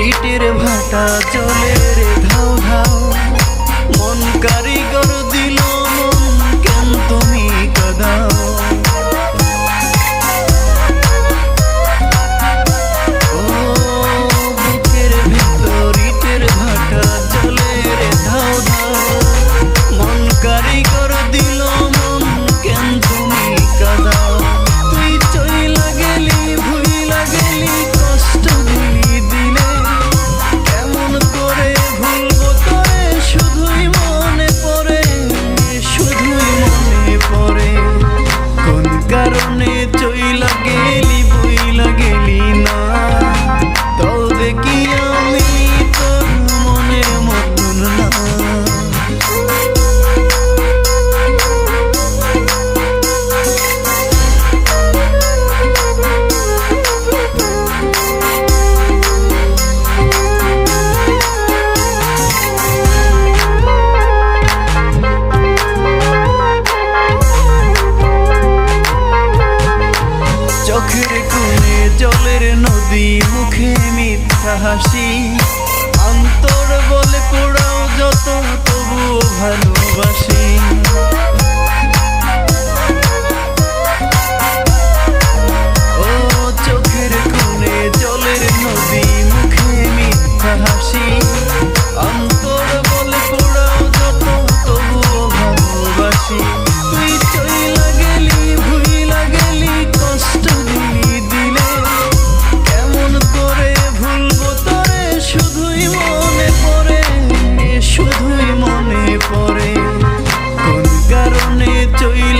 ইটের ভাটা জল i don't Hello. yo